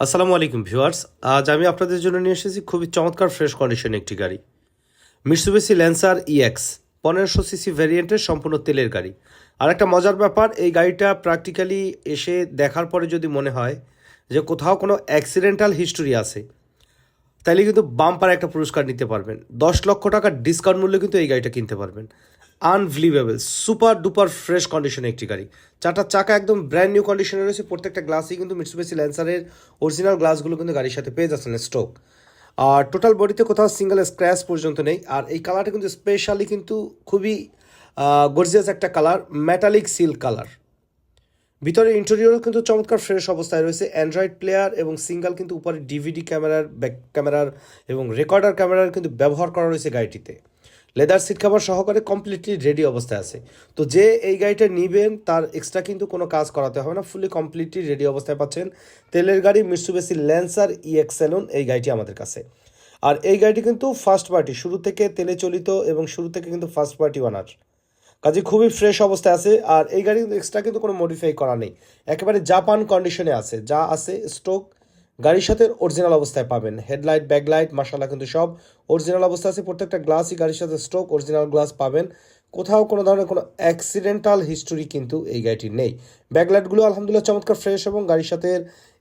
আসসালামু আলাইকুম ভিউয়ার্স। আজ আমি আপনাদের জন্য নিয়ে এসেছি খুবই চমৎকার ফ্রেশ কন্ডিশনে একটি গাড়ি। মিটসুবিসি ল্যান্সার ইএক্স পনেরোশো সিসি ভ্যারিয়েন্টের সম্পূর্ণ তেলের গাড়ি। আর একটা মজার ব্যাপার, এই গাড়িটা প্র্যাকটিক্যালি এসে দেখার পরে যদি মনে হয় যে কোথাও কোনো অ্যাক্সিডেন্টাল হিস্টোরি আছে, তাইলে কিন্তু বাম্পার একটা পুরস্কার নিতে পারবেন। দশ লক্ষ টাকার ডিসকাউন্ট মূল্যে কিন্তু এই গাড়িটা কিনতে পারবেন। আনবিলিভেবল সুপার ডুপার ফ্রেশ কন্ডিশনে একটি গাড়ি। চারটা চাকা একদম ব্র্যান্ড নিউ কন্ডিশনে রয়েছে, প্রত্যেকটা গ্লাসই কিন্তু মিটসুবিসি ল্যান্সারের অরিজিনাল গ্লাসগুলো কিন্তু গাড়ির সাথে পেয়ে যাচ্ছেন স্টক আর টোটাল বডিতে কোথাও সিঙ্গেল স্ক্র্যাচ পর্যন্ত নেই, আর এই কালারটা কিন্তু স্পেশালি কিন্তু খুবই গর্জিয়াস একটা কালার মেটালিক সিল্ক কালার ভিতরে ইন্টেরিয়রও কিন্তু চমৎকার ফ্রেশ অবস্থায় রয়েছে অ্যান্ড্রয়েড প্লেয়ার এবং সিঙ্গেল কিন্তু উপরে ডিভিডি ক্যামেরার ব্যাক ক্যামেরার এবং রেকর্ডার ক্যামেরার কিন্তু ব্যবহার করা রয়েছে গাড়িটিতে। লেদার সিট কাভার সহকারে কমপ্লিটলি রেডি অবস্থায় আছে। তো যে এই গাড়িটা নিবেন, তার এক্সট্রা কিন্তু কোনো কাজ করাতে হবে না। ফুলি কমপ্লিটলি রেডি অবস্থায় পাচ্ছেন তেলের গাড়ি মিটসুবেসি ল্যান্সার ই এক্সেলন এই গাড়িটি আমাদের কাছে। আর এই গাড়িটি কিন্তু ফার্স্ট পার্টি শুরু থেকে তেলে চলিত এবং শুরু থেকে কিন্তু ফার্স্ট পার্টি ওনার কাজে খুবই ফ্রেশ অবস্থায় আছে আর এই গাড়ি কিন্তু এক্সট্রা কিন্তু কোনো মডিফাই করা নেই। একেবারে জাপান কন্ডিশনে আছে। যা আছে স্টক গাড়ির সাথে অরিজিনাল অবস্থায় পাবেন। হেডলাইট ব্যাকলাইট মাসালা কিন্তু সব অরিজিনাল অবস্থায় আছে। প্রত্যেকটা গ্লাসই গাড়ির সাথে স্ট্রোক অরিজিনাল গ্লাস পাবেন। কোথাও কোনো ধরনের কোনো অ্যাক্সিডেন্টাল হিস্টোরি কিন্তু এই গাড়িটির নেই। ব্যাকলাইটগুলো আলহামদুলিল্লাহ চমৎকার ফ্রেশ এবং গাড়ির সাথে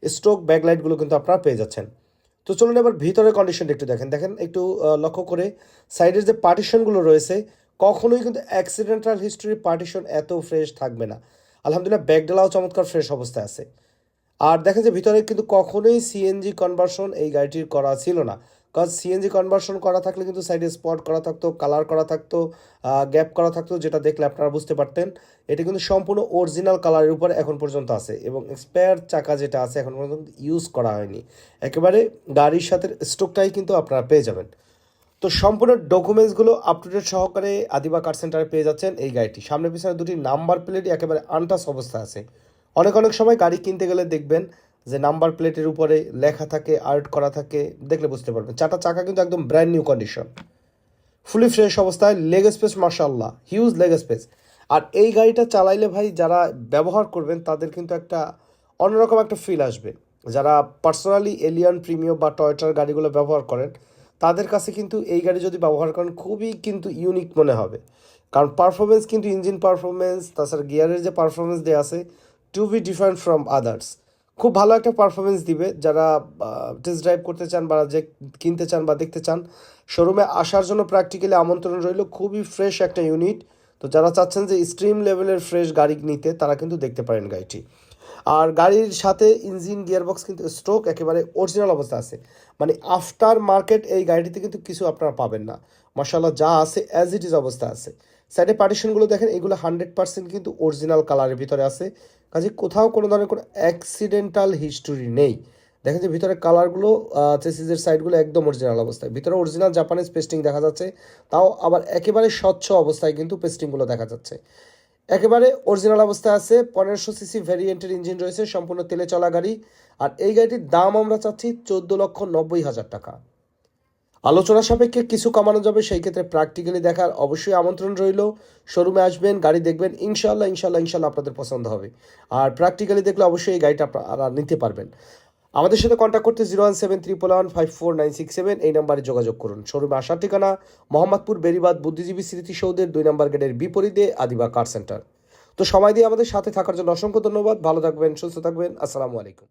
স্ট্রোক ব্যাকলাইটগুলো কিন্তু আপনারা পেয়ে যাচ্ছেন। তো চলুন এবার ভিতরের কন্ডিশনটা একটু দেখেন। দেখেন, একটু লক্ষ্য করে সাইডের যে পার্টিশনগুলো রয়েছে, কখনোই কিন্তু অ্যাক্সিডেন্টাল হিস্ট্রি পার্টিশন এত ফ্রেশ থাকবে না। আলহামদুলিল্লাহ ব্যাগডালাও চমৎকার ফ্রেশ অবস্থায় আছে। আর দেখা যায় ভিতরে কিন্তু কখনোই সিএনজি কনভার্সন এই গাড়িটির করা ছিল না। কারণ সিএনজি কনভার্সন করা থাকলে কিন্তু সাইডে স্পট করা থাকতো কালার করা থাকতো গ্যাপ করা থাকতো, যেটা দেখলে আপনারা বুঝতে পারতেন। এটা কিন্তু সম্পূর্ণ অরিজিনাল কালারের উপরে এখন পর্যন্ত আছে এবং স্পেয়ার চাকা যেটা আছে এখন পর্যন্ত ইউজ করা হয়নি। একেবারে গাড়ির সাথে স্টকটাই কিন্তু আপনারা পেয়ে যাবেন। তো সম্পূর্ণ ডকুমেন্টসগুলো আপ টু ডেট সহকারে আদিবা কার সেন্টারে পেয়ে যাচ্ছেন এই গাড়িটি। সামনে পিছনে দুটি নাম্বার প্লেটই একেবারে আনটাস অবস্থা আছে। অনেক অনেক সময় গাড়ি কিনতে গেলে দেখবেন যে নাম্বার প্লেটের উপরে লেখা থাকে আর্ট করা থাকে, দেখলে বুঝতে পারবেন। চারটা চাকা কিন্তু একদম brand new condition fully fresh অবস্থায় লেগ স্পেস মার্শাল্লাহ হিউজ লেগ স্পেস আর এই গাড়িটা চালাইলে ভাই, যারা ব্যবহার করবেন, তাদের কিন্তু একটা অন্যরকম একটা ফিল আসবে। যারা পার্সোনালি এলিয়ন প্রিমিয়াম বা টয়টার গাড়িগুলো ব্যবহার করেন, তাদের কাছে কিন্তু এই গাড়ি যদি ব্যবহার করেন, খুবই কিন্তু ইউনিক মনে হবে। কারণ পারফরমেন্স কিন্তু ইঞ্জিন পারফরমেন্স তাছাড়া গিয়ারের যে পারফরমেন্স দেওয়া আছে to be different from others খুব ভালো একটা পারফরমেন্স দিবে যারা টেস্ট ড্রাইভ করতে চান বা যে কিনতে চান বা দেখতে চান শোরুমে আসার জন্য প্র্যাকটিক্যালি আমন্ত্রণ রইল খুবই ফ্রেশ একটা ইউনিট তো যারা চাচ্ছেন যে স্ট্রিম লেভেলের ফ্রেশ গাড়ি নিতে, তারা কিন্তু দেখতে পারেন গাড়িটি। আর গাড়ির সাথে ইঞ্জিন, গিয়ারবক্স কিন্তু স্ট্রোক একেবারে অরিজিনাল অবস্থা আছে। মানে আফটার মার্কেট এই গাড়িটিতে কিন্তু কিছু আপনারা পাবেন না। মাসাল্লাহ যা আছে অ্যাজ ইট ইজ অবস্থা আছে। সাইডে পার্টিশনগুলো দেখেন, এগুলো হান্ড্রেড পার্সেন্ট কিন্তু অরিজিনাল কালারের ভিতরে আছে। কাজে কোথাও কোনো ধরনের কোনো অ্যাক্সিডেন্টাল হিস্টোরি নেই। দেখেন যে ভিতরে কালারগুলো চেসিসের সাইডগুলো একদম অরিজিনাল অবস্থায়। ভিতরে অরিজিনাল জাপানিজ পেস্টিং দেখা যাচ্ছে, তাও আবার একেবারে স্বচ্ছ অবস্থায় কিন্তু পেস্টিংগুলো দেখা যাচ্ছে। একেবারে অরিজিনাল অবস্থায় আছে, পনেরোশো সিসি ভ্যারিয়েন্টের ইঞ্জিন রয়েছে, সম্পূর্ণ তেলে চলা গাড়ি। আর এই গাড়িটির দাম আমরা চাচ্ছি চোদ্দ লক্ষ নব্বই হাজার টাকা। আলোচনা সাপেক্ষে কিছু কমানো যাবে, সেই ক্ষেত্রে প্র্যাকটিক্যালি দেখার অবশ্যই আমন্ত্রণ রইল। শোরুমে আসবেন, গাড়ি দেখবেন ইনশাল্লাহ ইনশাল্লাহ ইনশাল্লাহ আপনাদের পছন্দ হবে। আর প্র্যাকটিক্যালি দেখলে অবশ্যই এই গাড়িটা আপনারা নিতে পারবেন। আমাদের সাথে কন্ট্যাক্ট করতে zero one seven triple one five four nine six seven এই নাম্বারে যোগাযোগ করুন। শোরুমে আসার ঠিকানা, মোহাম্মদপুর, বেরিবাদ, বুদ্ধিজীবী স্মৃতিসৌধের দুই নাম্বার গেটের বিপরীতে আদিবা কার সেন্টার তো সময় দিয়ে আমাদের সাথে থাকার জন্য অসংখ্য ধন্যবাদ। ভালো থাকবেন, সুস্থ থাকবেন। আসসালামু আলাইকুম।